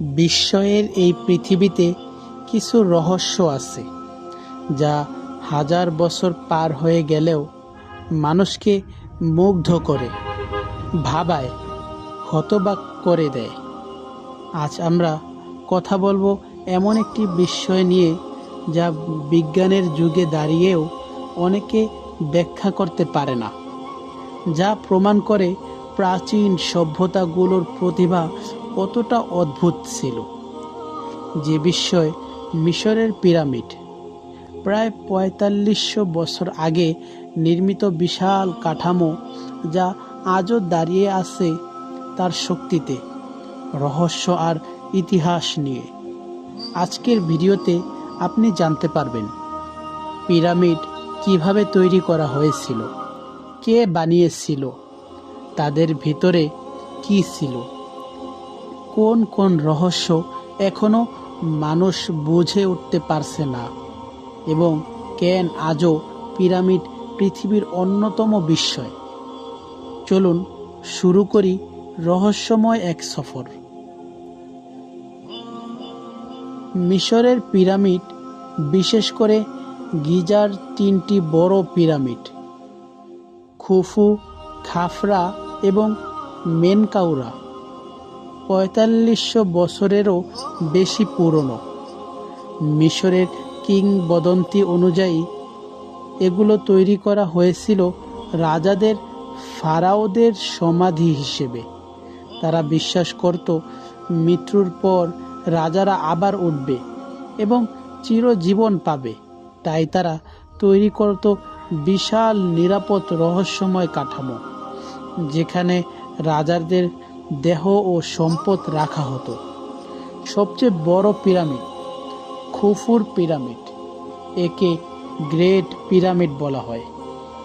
বিস্ময়ের এই পৃথিবীতে কিছু রহস্য আছে, যা হাজার বছর পার হয়ে গেলেও মানুষকে মুগ্ধ করে, ভাবায়, হতবাক করে দেয়। আজ আমরা কথা বলব এমন একটি বিষয় নিয়ে, যা বিজ্ঞানের যুগে দাঁড়িয়েও অনেকে ব্যাখ্যা করতে পারে না, যা প্রমাণ করে প্রাচীন সভ্যতাগুলোর প্রতিভা কতটা অদ্ভুত ছিল। যে বিষয় মিশরের পিরামিড। প্রায় পঁয়তাল্লিশশো বছর আগে নির্মিত বিশাল কাঠামো যা আজও দাঁড়িয়ে আছে তার শক্তিতে। রহস্য আর ইতিহাস নিয়ে। আজকের ভিডিওতে আপনি জানতে পারবেন পিরামিড কীভাবে তৈরি করা হয়েছিল, কে বানিয়েছিল, তাদের ভিতরে কি ছিল। কোন কোন রহস্য এখনও মানুষ বুঝে উঠতে পারছে না। এবং কেন আজও পিরামিড পৃথিবীর অন্যতম বিস্ময়? চলুন শুরু করি রহস্যময় এক সফর। মিশরের পিরামিড, বিশেষ করে গিজার তিনটি বড় পিরামিড, খুফু, খাফরা এবং মেনকাউরা। পঁয়তাল্লিশশো বছরেরও বেশি পুরনো। মিশরের কিংবদন্তি অনুযায়ী, এগুলো তৈরি করা হয়েছিল রাজাদের ফারাওদের সমাধি হিসেবে। তারা বিশ্বাস করত, মৃত্যুর পর রাজারা আবার উঠবে এবং চিরজীবন পাবে। তাই তারা তৈরি করত বিশাল নিরাপদ রহস্যময় কাঠামো, যেখানে রাজাদের দেহ ও সম্পদ রাখা হতো। সবচেয়ে বড় পিরামিড খুফুর পিরামিড, একে গ্রেট পিরামিড বলা হয়।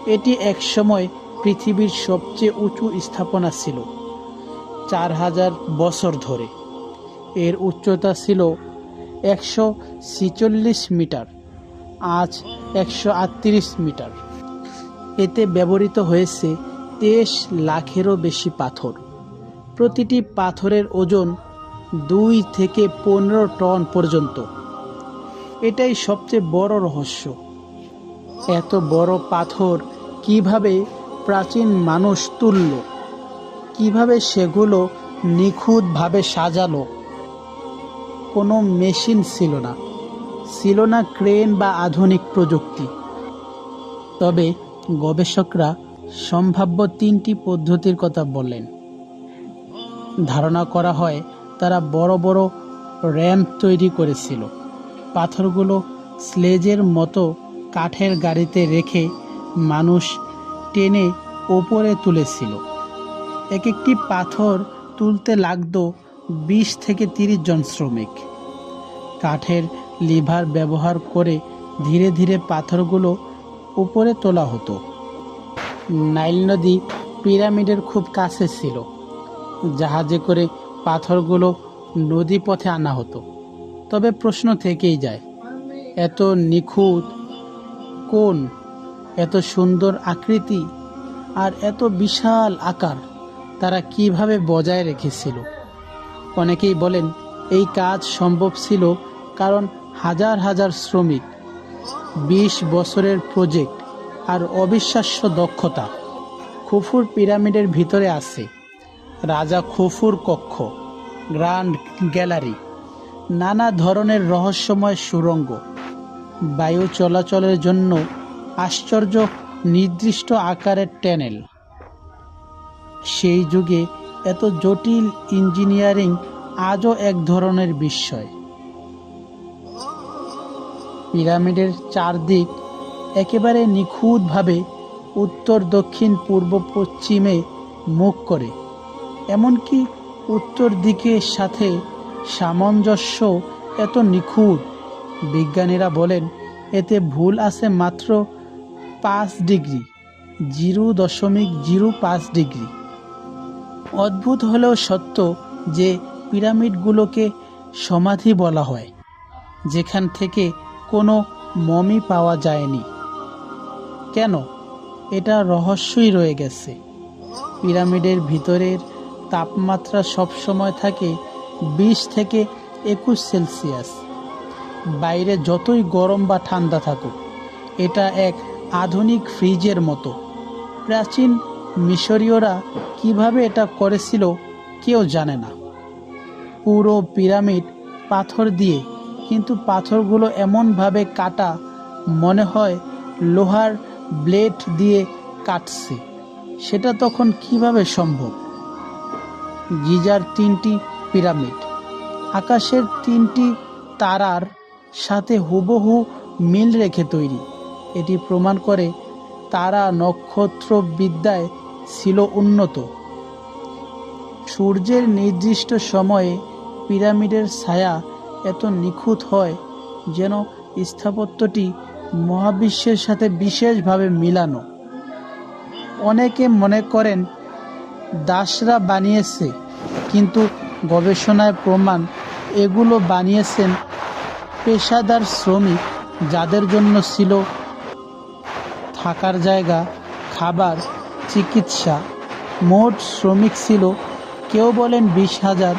এটি একসময় পৃথিবীর সবচেয়ে উঁচু স্থাপনা ছিল, চার হাজার বছর ধরে। এর উচ্চতা ছিল একশো ছিচল্লিশ মিটার, আজ একশো আটত্রিশ মিটার। এতে ব্যবহৃত হয়েছে তেইশ লাখেরও বেশি পাথর। প্রতিটি পাথরের ওজন দুই থেকে পনেরো টন পর্যন্ত। এটাই সবচেয়ে বড় রহস্য। এত বড় পাথর কীভাবে প্রাচীন মানুষ তুলল? কীভাবে সেগুলো নিখুঁতভাবে সাজালো? কোনো মেশিন ছিল না। ছিল না ক্রেন বা আধুনিক প্রযুক্তি। তবে গবেষকরা সম্ভাব্য তিনটি পদ্ধতির কথা বললেন ধারণা করা হয় তারা বড় বড় র্যাম্প তৈরি করেছিল। পাথরগুলো স্লেজের মতো কাঠের গাড়িতে রেখে মানুষ টেনে ওপরে তুলেছিল। এক একটি পাথর তুলতে লাগতো বিশ থেকে তিরিশ জন শ্রমিক। কাঠের লিভার ব্যবহার করে ধীরে ধীরে পাথরগুলো উপরে তোলা হতো। নাইল নদী পিরামিডের খুব কাছে ছিল। জাহাজে করে পাথরগুলো নদী পথে আনা হতো। তবে প্রশ্ন থেকেই যায়, এত নিখুঁত কোন এত সুন্দর আকৃতি, আর এত বিশাল আকার, তারা কীভাবে বজায় রেখেছিল? অনেকেই বলেন, এই কাজ সম্ভব ছিল কারণ হাজার হাজার শ্রমিক, বিশ বছরের প্রজেক্ট, আর অবিশ্বাস্য দক্ষতা। খুফুর পিরামিডের ভিতরে আছে। রাজা খুফুর কক্ষ, গ্র্যান্ড গ্যালারি, নানা ধরনের রহস্যময় সুড়ঙ্গ বায়ু চলাচলের জন্য আশ্চর্য নির্দিষ্ট আকারের ট্যানেল। সেই যুগে এত জটিল ইঞ্জিনিয়ারিং আজও এক ধরনের বিস্ময়। পিরামিডের চারদিক একেবারে নিখুঁতভাবে উত্তর দক্ষিণ পূর্ব পশ্চিমে মুখ করে। এমনকি উত্তর দিকের সাথে সামঞ্জস্য এত নিখুঁত। বিজ্ঞানীরা বলেন, এতে ভুল আছে মাত্র পাঁচ ডিগ্রি, জিরো দশমিক জিরো পাঁচ ডিগ্রি। অদ্ভুত হলেও সত্য যে পিরামিডগুলোকে সমাধি বলা হয়, যেখান থেকে কোনো মমি পাওয়া যায়নি। কেন? এটা রহস্যই রয়ে গেছে। পিরামিডের ভিতরের তাপমাত্রা সবসময় থাকে বিশ থেকে একুশ সেলসিয়াস। বাইরে যতই গরম বা ঠান্ডা থাকুক, এটা এক আধুনিক ফ্রিজের মতো। প্রাচীন মিশরীয়রা কীভাবে এটা করেছিল কেউ জানে না। পুরো পিরামিড পাথর দিয়ে, কিন্তু পাথরগুলো এমনভাবে কাটা মনে হয় লোহার ব্লেড দিয়ে কাটছে। সেটা তখন কীভাবে সম্ভব? গিজার তিনটি পিরামিড। আকাশের তিনটি তারার সাথে হুবহু মিল রেখে তৈরি। এটি প্রমাণ করে তারা নক্ষত্র বিদ্যায় ছিল উন্নত। সূর্যের নির্দিষ্ট সময়ে পিরামিডের ছায়া এত নিখুঁত হয় যেন স্থাপত্যটি মহাবিশ্বের সাথে বিশেষভাবে মিলানো। অনেকে মনে করেন দাসরা বানিয়েছে, কিন্তু গবেষণায় প্রমাণ এগুলো বানিয়েছেন পেশাদার শ্রমিক যাদের জন্য ছিল থাকার জায়গা, খাবার, চিকিৎসা। মোট শ্রমিক ছিল কেউ বলেন বিশ হাজার,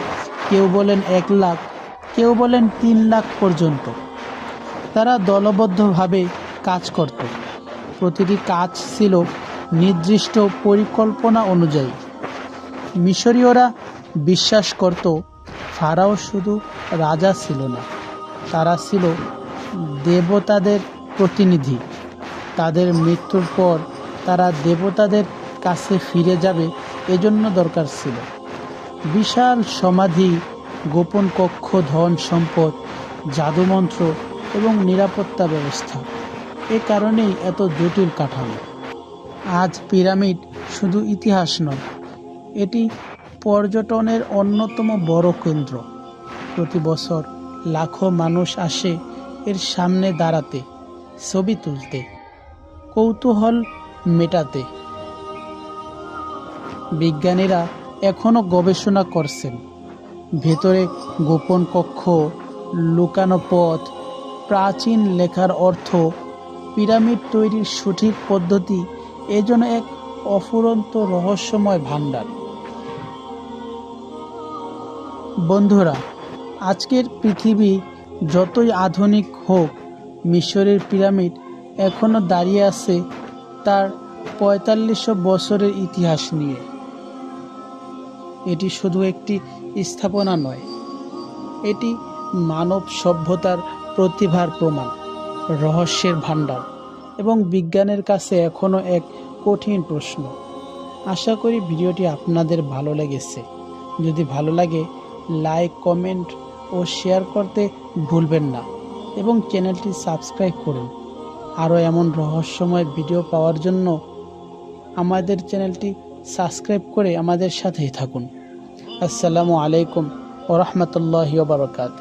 কেউ বলেন এক লাখ, কেউ বলেন তিন লাখ পর্যন্ত। তারা দলবদ্ধভাবে কাজ করত। প্রতিটি কাজ ছিল নির্দিষ্ট পরিকল্পনা অনুযায়ী। মিশরীয়রা বিশ্বাস করত, ফারাও শুধু রাজা ছিল না, তারা ছিল দেবতাদের প্রতিনিধি। তাদের মৃত্যুর পর তারা দেবতাদের কাছে ফিরে যাবে এজন্য দরকার ছিল। বিশাল সমাধি, গোপন কক্ষ, ধন সম্পদ, জাদুমন্ত্র এবং নিরাপত্তা ব্যবস্থা। এ কারণেই এত জটিল কাঠামো। আজ পিরামিড শুধু ইতিহাস নয় এটি পর্যটনের অন্যতম বড় কেন্দ্র। প্রতি বছর লাখো মানুষ আসে এর সামনে দাঁড়াতে, ছবি তুলতে, কৌতূহল মেটাতে। বিজ্ঞানীরা এখনও গবেষণা করছেন, ভেতরে গোপন কক্ষ, লুকানো পথ, প্রাচীন লেখার অর্থ, পিরামিড তৈরির সঠিক পদ্ধতি এজন্য এক অফুরন্ত রহস্যময় ভাণ্ডার। বন্ধুরা, আজকের পৃথিবী যতই আধুনিক হোক, মিশরের পিরামিড এখনও দাঁড়িয়ে আছে তার পঁয়তাল্লিশশো বছরের ইতিহাস নিয়ে। এটি শুধু একটি স্থাপনা নয়, এটি মানব সভ্যতার প্রতিভার প্রমাণ, রহস্যের ভাণ্ডার এবং বিজ্ঞানের কাছে এখনও এক কঠিন প্রশ্ন। আশা করি ভিডিওটি আপনাদের ভালো লেগেছে। যদি ভালো লাগে লাইক কমেন্ট ও শেয়ার করতে ভুলবেন না এবং চ্যানেলটি সাবস্ক্রাইব করুন। আরও এমন রহস্যময় ভিডিও পাওয়ার জন্য আমাদের চ্যানেলটি সাবস্ক্রাইব করে আমাদের সাথেই থাকুন। আসসালামু আলাইকুম ও রহমতুল্লাহ বারকাত